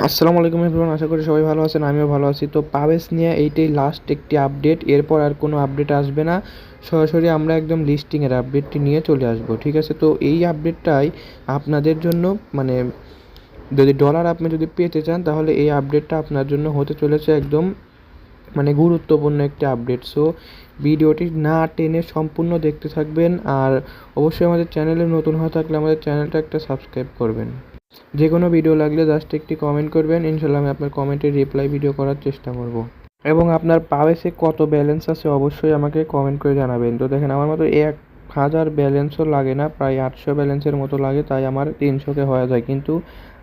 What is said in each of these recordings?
আসসালামু আলাইকুম এভরিওয়ান, আশা করি সবাই ভালো আছেন, আমিও ভালো আছি। তো পাবেস নিয়ে এইটাই লাস্ট একটি আপডেট এরপর আর কোনো আপডেট আসবে না। সরাসরি আমরা একদম লিস্টিংয়ের আপডেটটি নিয়ে চলে আসব, ঠিক আছে? তো এই আপডেটটাই আপনাদের জন্য মানে যদি ডলার আপনি যদি পেতে চান, তাহলে এই আপডেটটা আপনার জন্য হতে চলেছে একদম মানে গুরুত্বপূর্ণ একটি আপডেট সো ভিডিওটি না টেনে সম্পূর্ণ দেখতে থাকবেন, আর অবশ্যই আমাদের চ্যানেলে নতুন হয়ে থাকলে আমাদের চ্যানেলটা একটা সাবস্ক্রাইব করবেন। যে কোনো ভিডিও লাগলে জাস্ট একটি কমেন্ট করবেন ইনশাল্লাহ আমি আপনার কমেন্টের রিপ্লাই ভিডিও করার চেষ্টা করব। এবং আপনার পাওয়েসে কত ব্যালেন্স আছে অবশ্যই আমাকে কমেন্ট করে জানাবেন। তো দেখেন, আমার মতো এক হাজার ব্যালেন্সও লাগে না, প্রায় আটশো ব্যালেন্সের মতো লাগে, তাই আমার তিনশোকে হয়ে যায়। কিন্তু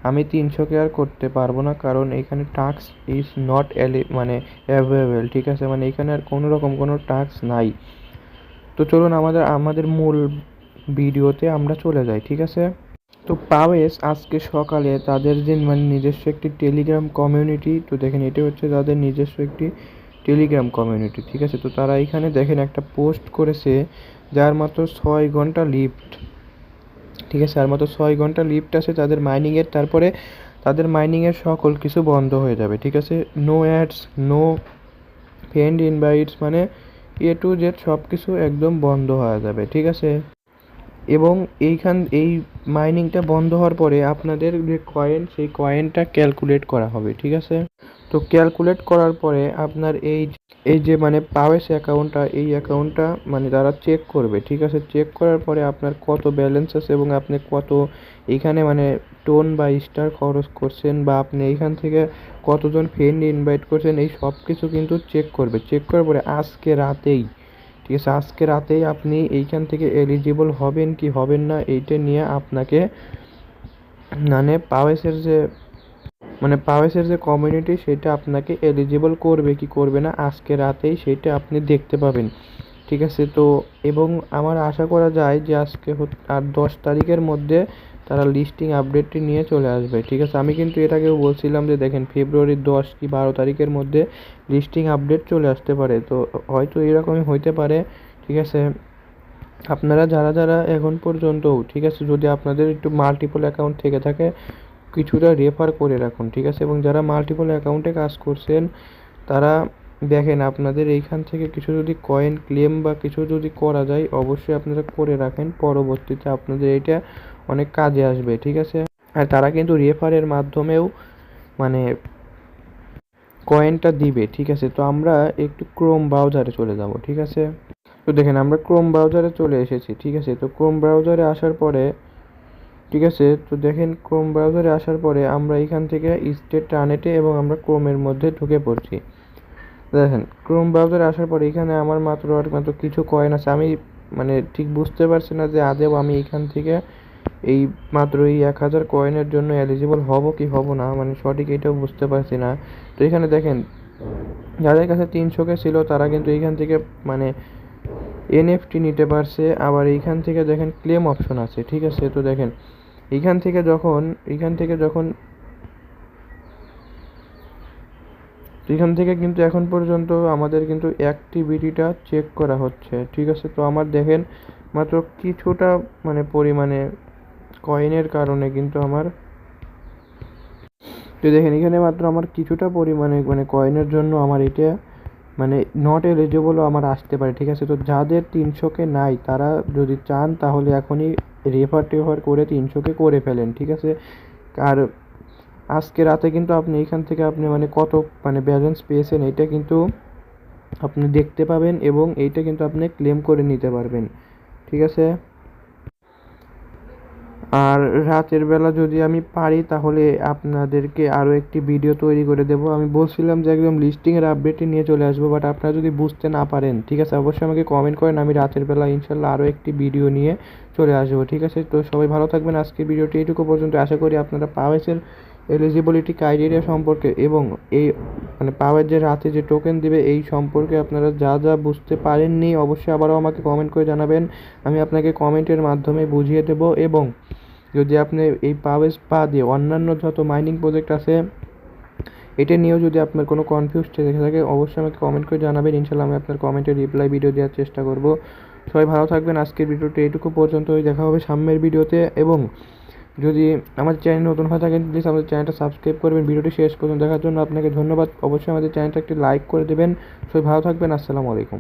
আমি তিনশোকে আর করতে পারব না, কারণ এখানে টাস্ক ইজ নট এলি মানে অ্যাভেলেবেল ঠিক আছে? মানে এখানে আর কোনো রকম কোনো টাক্স নাই। তো চলুন আমাদের আমাদের মূল ভিডিওতে আমরা চলে যাই, ঠিক আছে? তো পাওয়েস আজকে সকালে তাদের যে মানে নিজস্ব একটি টেলিগ্রাম কমিউনিটি, তো দেখেন এটা হচ্ছে তাদের নিজস্ব একটি টেলিগ্রাম কমিউনিটি, ঠিক আছে? তো তারা এখানে দেখেন একটা পোস্ট করেছে যার মাত্র ছয় ঘণ্টা লিফট, ঠিক আছে? আর মাত্র ছয় ঘণ্টা লিফট আছে তাদের মাইনিংয়ের তারপরে তাদের মাইনিংয়ের সকল কিছু বন্ধ হয়ে যাবে, ঠিক আছে? No ads no friend invites মানে এ টু জেড সব কিছু একদম বন্ধ হয়ে যাবে, ঠিক আছে? এবং এইখান, এই মাইনিংটা বন্ধ হওয়ার পরে আপনাদের যে কয়েন সেই কয়েনটা ক্যালকুলেট করা হবে, ঠিক আছে? তো ক্যালকুলেট করার পরে আপনার এই এই যে মানে পাওয়েস অ্যাকাউন্টটা এই অ্যাকাউন্টটা মানে তারা চেক করবে, ঠিক আছে? চেক করার পরে আপনার কত ব্যালেন্স আছে এবং আপনি কত এইখানে মানে টোন বা স্টার খরচ করছেন বা আপনি এইখান থেকে কতজন ফ্রেন্ড ইনভাইট করছেন, এই সব কিছু কিন্তু চেক করবে। চেক করার পরে আজকে রাতেই ঠিক আছে আজকে রাতেই আপনি এইখান থেকে এলিজিবল হবেন কি হবেন না, এইটা নিয়ে আপনাকে মানে পাওয়েসের যে মানে পাওয়েসের যে কমিউনিটি সেটা আপনাকে এলিজিবল করবে কি করবে না, আজকে রাতেই সেটা আপনি দেখতে পাবেন। ঠিক আছে, তো এবং আমার আশা করা যায় যে আজকে আর দশ তারিখের মধ্যে তারা লিস্টিং আপডেটটি নিয়ে চলে আসবে। ঠিক আছে? আমি কিন্তু এর আগেও বলছিলাম যে, দেখেন ফেব্রুয়ারির দশ কি বারো তারিখের মধ্যে লিস্টিং আপডেট চলে আসতে পারে। তো, হয়তো এরকমই হইতে পারে। ঠিক আছে? আপনারা যারা যারা এখন পর্যন্ত ঠিক আছে, যদি আপনাদের একটু মাল্টিপল অ্যাকাউন্ট থেকে থাকে, কিছুটা রেফার করে রাখুন। ঠিক আছে? এবং যারা মাল্টিপল অ্যাকাউন্টে কাজ করছেন, তারা দেখেন, আপনাদের এইখান থেকে কিছু যদি কয়েন ক্লেম বা কিছু যদি করা যায়, অবশ্যই আপনারা করে রাখেন। পরবর্তীতে আপনাদের এটা অনেক কাজে আসবে, ঠিক আছে? আর তারা কিন্তু রেফারের মাধ্যমেও মানে কয়েনটা দিবে, ঠিক আছে? তো আমরা একটু ক্রোম ব্রাউজারে চলে যাব, ঠিক আছে? তো দেখেন, আমরা ক্রোম ব্রাউজারে চলে এসেছি, ঠিক আছে? তো ক্রোম ব্রাউজারে আসার পরে, ঠিক আছে? তো দেখেন ক্রোম ব্রাউজারে আসার পরে আমরা এখান থেকে স্টেট টানেটে এবং আমরা ক্রোমের মধ্যে ঢুকে পড়ছি। দেখেন ক্রোম ব্রাউজারে আসার পর এখানে আমার মাত্র আর মাত্র কিছু কয়েন আছে। আমি মানে ঠিক বুঝতে পারছি না যে আদেও আমি এখান থেকে এই মাত্র এই এক হাজার কয়েনের জন্য এলিজিবল হব কি হব না মানে সঠিক এটাও বুঝতে পারছি না। তো এখানে দেখেন, যাদের কাছে তিনশোকে ছিল, তারা কিন্তু এইখান থেকে মানে এনএফটি নিতে পারছে। আবার এইখান থেকে দেখেন ক্লেম অপশন আছে, ঠিক আছে? তো দেখেন এইখান থেকে যখন এইখান থেকে যখন এখান থেকে কিন্তু এখন পর্যন্ত আমাদের কিন্তু অ্যাক্টিভিটিটা চেক করা হচ্ছে, ঠিক আছে? তো আমার দেখেন মাত্র কিছুটা মানে পরিমাণে কয়েনের কারণে কিন্তু আমার তো দেখেন এখানে মাত্র আমার কিছুটা পরিমাণে মানে কয়েনের জন্য আমার এটা মানে নট এলিজিবলও আমার আসতে পারে, ঠিক আছে? তো যাদের তিনশোকে নাই, তারা যদি চান তাহলে এখনই রেফার টেফার করে তিনশোকে করে ফেলেন, ঠিক আছে? আর আজকে রাতে কিন্তু আপনি এখান থেকে আপনি মানে কত মানে ব্যালেন্স পেয়েছেন, এটা কিন্তু আপনি দেখতে পাবেন এবং এইটা কিন্তু আপনি ক্লেম করে নিতে পারবেন। ঠিক আছে? আর রাতের বেলা যদি আমি পারি, তাহলে আপনাদেরকে আরও একটি ভিডিও তৈরি করে দেবো। আমি বলছিলাম যে একদম লিস্টিংয়ের আপডেটই নিয়ে চলে আসব বাট আপনারা যদি বুঝতে না পারেন, ঠিক আছে? অবশ্যই আমাকে কমেন্ট করেন, আমি রাতের বেলা ইনশাল্লাহ আরও একটি ভিডিও নিয়ে চলে আসব, ঠিক আছে? তো সবাই ভালো থাকবেন। আজকের ভিডিওটি এইটুকু পর্যন্ত। আশা করি আপনারা পাওয়েছেন এলিজিবিলিটি ক্রাইটেরিয়া সম্পর্কে এবং এই মানে পাওয়ার যে রাতে যে টোকেন দিবে এই সম্পর্কে আপনারা যা যা বুঝতে পারেননি অবশ্যই আবারও আমাকে কমেন্ট করে জানাবেন। আমি আপনাকে কমেন্টের মাধ্যমে বুঝিয়ে দেব এবং যদি আপনি এই পাওয়েস দিয়ে অন্যান্য যত মাইনিং প্রজেক্ট আছে, এটা নিয়েও যদি আপনার কোনো কনফিউজ থেকে থাকে, অবশ্যই আমাকে কমেন্ট করে জানাবেন। ইনশাল্লাহ আমি আপনার কমেন্টে রিপ্লাই ভিডিও দেওয়ার চেষ্টা করব। সবাই ভালো থাকবেন। আজকের ভিডিওটি এইটুকু পর্যন্তই। দেখা হবে সামনের ভিডিওতে এবং যদি আমার চ্যানেল নতুন হয়ে থাকেন প্লিজ আমাদের চ্যানেলটা সাবস্ক্রাইব করবেন। ভিডিওটি শেষ পর্যন্ত দেখার জন্য আপনাকে ধন্যবাদ। অবশ্যই আমাদের চ্যানেলটা একটি লাইক করে দেবেন। সবাই ভালো থাকবেন। আসসালামু আলাইকুম।